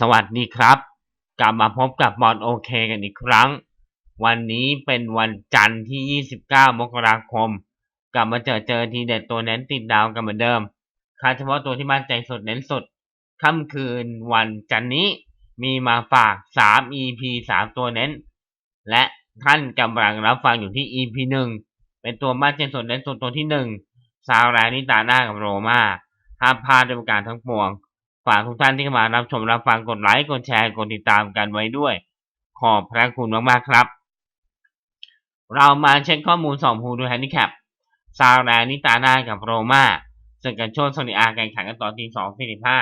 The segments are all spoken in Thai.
สวัสดีครับ กลับมาพบกับบอลโอเคกันอีกครั้ง วันนี้เป็นวันจันทร์ที่ 29 มกราคม กลับมาเจอเจอทีเด็ดตัวเน้นติดดาวกันเหมือนเดิมคาดเฉพาะตัวที่มั่นใจสุดเน้นสุดค่ำคืนวันจันทร์นี้มีมาฝาก 3 EP 3 ตัวเน้น และท่านกำลังรับฟังอยู่ที่ EP 1 เป็นตัวมั่นใจสุดเน้นสุดตัวที่ 1 ซาวแรนิตาหน้ากับโรมาห้ามพลาดด้วยประการทั้งปวง ฝากทุกท่านที่เข้ามารับชมรับฟังกดไลค์กดแชร์กดติดตามกันไว้ด้วย ขอบพระคุณมากๆครับ เรามาเช็คข้อมูลสองภูดูแฮนดิแคปซาแรนิตาน่ากับโรมาศึกกันโชนโซนิอาแข่งขันกันตอนตีสองสี่สิบห้า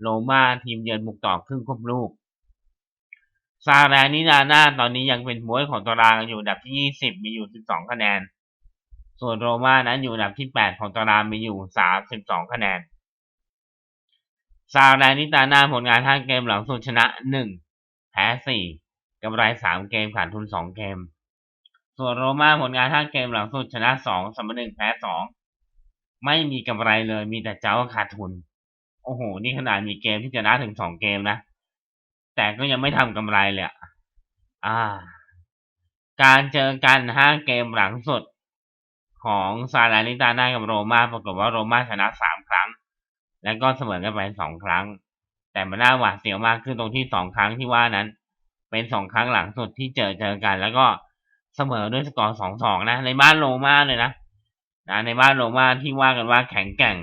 โรมาทีมเยือนบุกต่อครึ่งควบลูกซาแรนิตาน่าตอนนี้ยังเป็นมวยของตารางอยู่อันดับที่ยี่สิบมีอยู่สิบสองคะแนน ส่วนโรมานั้นอยู่อันดับที่แปดของตารางมีอยู่สามสิบสองคะแนน ซาแรนิตาน่าผลงานห้าเกมหลังสุดชนะหนึ่งแพ้สี่กำไรสามเกมขาดทุนสองเกม ส่วนโรม่าผลงานห้าเกมหลังสุดชนะสองเสมอหนึ่งแพ้สองไม่มีกำไรเลยมีแต่เจ้าขาดทุน โอ้โห นี่ขนาดมีเกมที่ชนะถึงสองเกมนะ แต่ก็ยังไม่ทำกำไรเลยอ่า การเจอกันห้าเกมหลังสุดของซาลานิตาน่ากับโรม่าปรากฏว่าโรม่าชนะสาม แล้วก็เสมอกันไปสองครั้ง แต่มันน่าหวาดเสียวมากขึ้นตรงที่สองครั้งที่ว่านั้น เป็นสองครั้งหลังสุดที่เจอเจอกัน แล้วก็เสมอด้วยสกอร์สองสองนะ ในบ้านโรม่าเลยนะนะในบ้านโรม่าที่ว่ากันว่าแข็งแกร่ง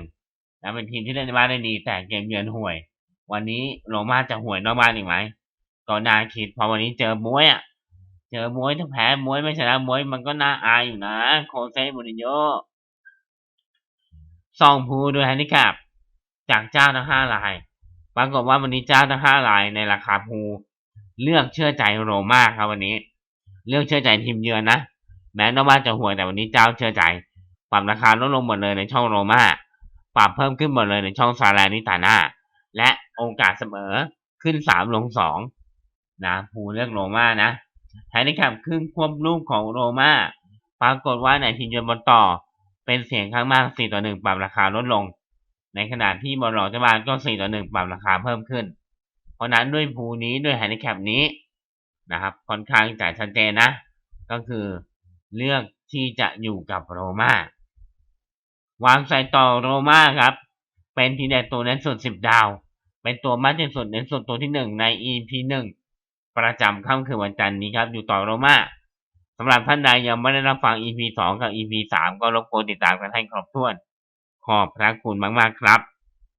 นะเป็นทีมที่เล่นในบ้านได้ดี แต่เกมเยือนห่วย วันนี้โรม่าจะห่วยนอกบ้านอีกไหมก็น่าคิดพอวันนี้เจอมวยอะเจอมวยถ้าแพ้มวยไม่ชนะมวยมันก็น่าอายอยู่นะ โคเซ่มูรินโญ่ซองพูด้วยแฮนดิแคป จากเจ้าทั้งห้าราย ปรากฏว่าวันนี้เจ้าทั้งห้ารายในราคาพูเลือกเชื่อใจโรม่าครับวันนี้ เลือกเชื่อใจทีมเยือนนะแม้นอกบ้าจะห่วยแต่วันนี้เจ้าเชื่อใจ ปรับราคาลดลงหมดเลยในช่องโรม่าปรับเพิ่มขึ้นหมดเลยในช่องซาแลนิตาน่าและโอกาสเสมอขึ้นสามลงสองนะภูเลือกโรม่านะแฮนดิแคปครึ่งควบลูกของโรม่าปรากฏว่าในทีมเยือนบอลต่อ เป็นเสียงข้างมาก4ต่อ1ปรับราคาลดลง ในขณะที่บอลหลอกเจ้าบ้านก็4ต่อ1ปรับราคาเพิ่มขึ้น เพราะนั้นด้วยภูนี้ด้วยแฮนดิแคปนี้นะครับ ค่อนข้างจะชัดเจนนะ ก็คือเลือกที่จะอยู่กับโรม่าวางใส่ต่อโรม่าครับ เป็นทีเด็ดตัวเน้นสุด10ดาว เป็นตัวมั่นใจสุดเน้นสุดตัวที่1ใน EP 1ประจำค่ำคืนวันจันทร์นี้ครับ อยู่ต่อโรม่าสำหรับท่านใดยังไม่ได้รับฟัง EP 2กับ EP 3ก็รบกวนติดตามกันให้ครบถ้วน ขอบพระคุณมากๆครับ